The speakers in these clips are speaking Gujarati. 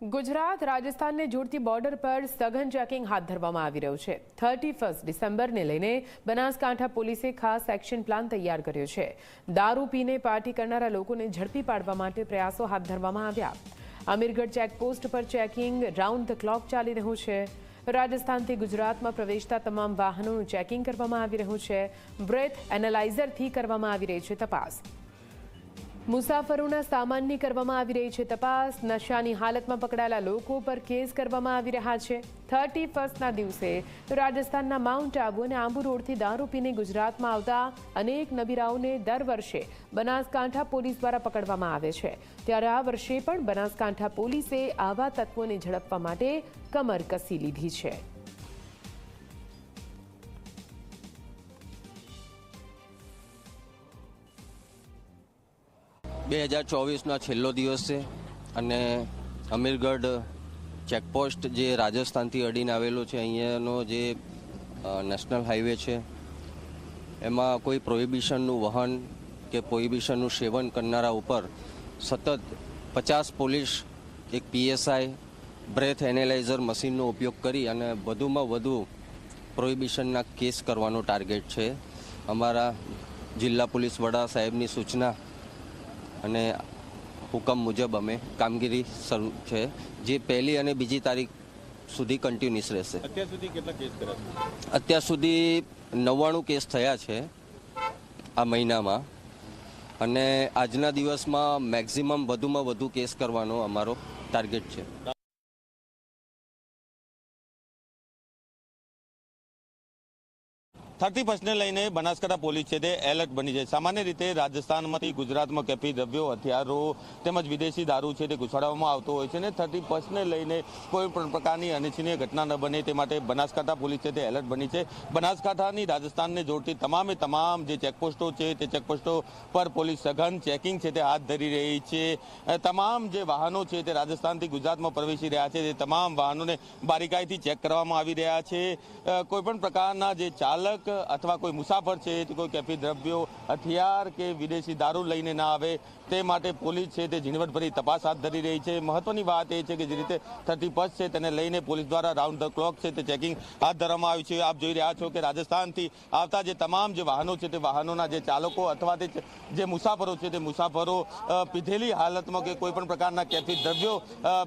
ગુજરાત, રાજસ્થાનને જોડતી બોર્ડર પર સઘન ચેકિંગ હાથ ધરવામાં આવી રહ્યું છે. થર્ટી ફર્સ્ટ ડિસેમ્બરને લઈને બનાસકાંઠા પોલીસે ખાસ એક્શન પ્લાન તૈયાર કર્યો છે. દારૂ પીને પાર્ટી કરનારા લોકોને ઝડપી પાડવા માટે પ્રયાસો હાથ ધરવામાં આવ્યા. અમીરગઢ ચેકપોસ્ટ પર ચેકિંગ રાઉન્ડ ધ ક્લોક ચાલી રહ્યું છે. રાજસ્થાનથી ગુજરાતમાં પ્રવેશતા તમામ વાહનોનું ચેકિંગ કરવામાં આવી રહ્યું છે. બ્રેથ એનાલાઇઝરથી કરવામાં આવી રહી છે તપાસ. મુસાફરોના સામાનની કરવામાં આવી રહી છે તપાસ. નશાની હાલતમાં પકડાયેલા લોકો પર કેસ કરવામાં આવી રહ્યા છે. થર્ટી ફર્સ્ટના દિવસે રાજસ્થાનના માઉન્ટ આબુ અને આંબુ રોડથી દારૂ પીને ગુજરાતમાં આવતા અનેક નબીરાઓને દર વર્ષે બનાસકાંઠા પોલીસ દ્વારા પકડવામાં આવે છે. ત્યારે આ વર્ષે પણ બનાસકાંઠા પોલીસે આવા તત્વોને ઝડપવા માટે કમર કસી લીધી છે. બે હજાર ચોવીસનો છેલ્લો દિવસ છે અને અમીરગઢ ચેકપોસ્ટ જે રાજસ્થાનથી અડીને આવેલો છે, અહીંયાનો જે નેશનલ હાઈવે છે, એમાં કોઈ પ્રોહિબિશનનું વહન કે પ્રોહિબિશનનું સેવન કરનારા ઉપર સતત પચાસ પોલીસ, એક પીએસઆઈ, બ્રેથ એનાલાઇઝર મશીનનો ઉપયોગ કરી અને વધુમાં વધુ પ્રોહિબિશનના કેસ કરવાનો ટાર્ગેટ છે. અમારા જિલ્લા પોલીસ વડા સાહેબની સૂચના અને હુકમ મુજબ અમે કામગીરી શરૂ છે જે પહેલી અને બીજી તારીખ સુધી કન્ટિન્યુઅસ રહેશે. અત્યાર સુધી કેટલા કેસ કર્યા અત્યાર સુધી નવ્વાણું કેસ થયા છે આ મહિનામાં. અને આજના દિવસમાં મેક્ઝિમમ વધુમાં વધુ કેસ કરવાનો અમારો ટાર્ગેટ છે. થર્ટી ફર્સ્ટને લઈને બનાસકાંઠા પોલીસ છે તે એલર્ટ બની છે. સામાન્ય રીતે રાજસ્થાનમાંથી ગુજરાતમાં કેફી, દ્રવ્યો, હથિયારો તેમજ વિદેશી દારૂ છે તે ઘુસાડવામાં આવતો હોય છે અને થર્ટી ફર્સ્ટને લઈને કોઈ પણ પ્રકારની અનિચ્છનીય ઘટના ન બને તે માટે બનાસકાંઠા પોલીસ છે તે એલર્ટ બની છે. બનાસકાંઠાની રાજસ્થાનને જોડતી તમામે તમામ જે ચેકપોસ્ટો છે તે ચેકપોસ્ટો પર પોલીસ સઘન ચેકિંગ છે તે હાથ ધરી રહી છે. તમામ જે વાહનો છે તે રાજસ્થાનથી ગુજરાતમાં પ્રવેશી રહ્યા છે. તે તમામ વાહનોને બારીકાઈથી ચેક કરવામાં આવી રહ્યા છે. કોઈપણ પ્રકારના જે ચાલક અથવા કોઈ મુસાફર છે તે કોઈ કેફી દ્રવ્યો, હથિયાર કે વિદેશી દારૂ લઈને ના આવે, તે માટે પોલીસ છે તે ઝીણવટભરી તપાસ હાથ ધરી રહી છે. મહત્વની વાત એ છે કે જે રીતે થર્ટી ફર્સ્ટ છે તેને લઈને પોલીસ દ્વારા રાઉન્ડ ધ ક્લોક છે તે ચેકિંગ હાથ ધરવામાં આવ્યું છે. આપ જોઈ રહ્યા છો કે રાજસ્થાનથી આવતા જે તમામ જે વાહનો છે તે વાહનોના જે ચાલકો અથવા તે જે મુસાફરો છે તે મુસાફરો પીધેલી હાલતમાં કે કોઈ પણ પ્રકારના કેફી દ્રવ્યો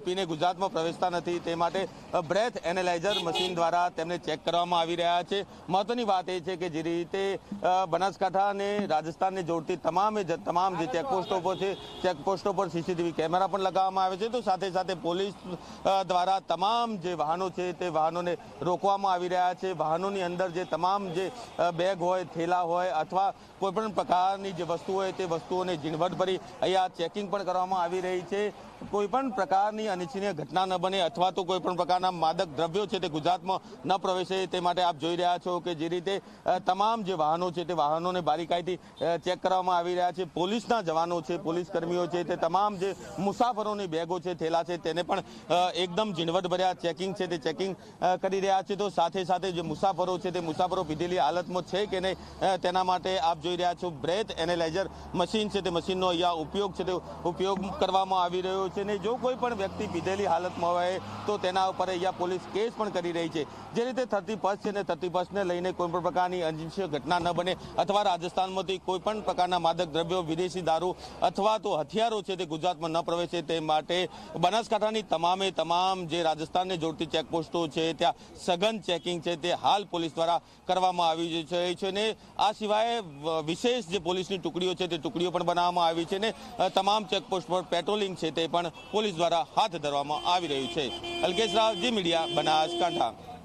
પીને ગુજરાતમાં પ્રવેશતા નથી. તે માટે બ્રેથ એનાલાઇઝર મશીન દ્વારા તેમને ચેક કરવામાં આવી રહ્યા છે. મહત્વની વાત એ છે કે જે રીતે બનાસકાંઠા અને રાજસ્થાનને જોડતી તમામે તમામ જે ચેકપોસ્ટો પર છે, ચેકપોસ્ટો પર સીસીટીવી કેમેરા પણ લગાવવામાં આવે છે. તો સાથે સાથે પોલીસ દ્વારા તમામ જે વાહનો છે તે વાહનોને રોકવામાં આવી રહ્યા છે. વાહનોની અંદર જે તમામ જે બેગ હોય, થેલા હોય અથવા કોઈ પણ પ્રકારની જે વસ્તુ હોય તે વસ્તુઓને ઝીણવટભરી અહીંયા ચેકિંગ પણ કરવામાં આવી રહી છે. કોઈ પણ પ્રકારની અનિચ્છનીય ઘટના ન બને અથવા તો કોઈ પણ પ્રકારના માદક દ્રવ્યો છે તે ગુજરાતમાં ન પ્રવેશે, તે માટે આપ જોઈ રહ્યા છો કે જે રીતે તમામ જે વાહનો છે તે વાહનોને બારીકાઈથી ચેક કરવામાં આવી રહ્યા છે. પોલીસના જવાનો છે પોલીસ કર્મીઓ છે તે તમામ જે મુસાફરોની બેગો છે, થેલા છે તેને પણ એકદમ ઝીણવટભર્યા ચેકિંગ છે તે ચેકિંગ કરી રહ્યા છે. તો સાથે સાથે જે મુસાફરો છે તે મુસાફરો પીધેલી હાલતમાં છે કે નહીં તેના માટે આપ જોઈ રહ્યા છો. બ્રેથ એનેલાઇઝર મશીન છે તે મશીનનો અહીંયા ઉપયોગ છે તે ઉપયોગ કરવામાં આવી રહ્યો છે ને જો કોઈ પણ વ્યક્તિ પીધેલી હાલતમાં હોય તો તેના ઉપર અહીંયા પોલીસ કેસ પણ કરી રહી છે. જે રીતે થર્ટી ફર્સ્ટ છે ને થર્ટી ફર્સ્ટને લઈને કોઈ પણ પ્રકારની અનિચ્છનીય ઘટના ન બને અથવા રાજસ્થાનમાંથી કોઈ પણ પ્રકારના માદક દ્રવ્યો, વિદેશી દારૂ અથવા તો હથિયારો છે તે ગુજરાતમાં ન પ્રવેશે તે માટે બનાસકાંઠાની તમામે તમામ જે રાજસ્થાનને જોડતી ચેકપોસ્ટો છે, ત્યાં સઘન ચેકિંગ છે તે હાલ પોલીસ દ્વારા કરવામાં આવી છે છે ને આ સિવાય વિશેષ જે પોલીસની ટુકડીઓ છે તે ટુકડીઓ પણ બનાવવામાં આવી છે ને તમામ ચેકપોસ્ટ પર પેટ્રોલિંગ છે તે પણ પોલીસ દ્વારા હાથ ધરવામાં આવી રહ્યું છે. Alkesh Rao Zee media Banaskantha.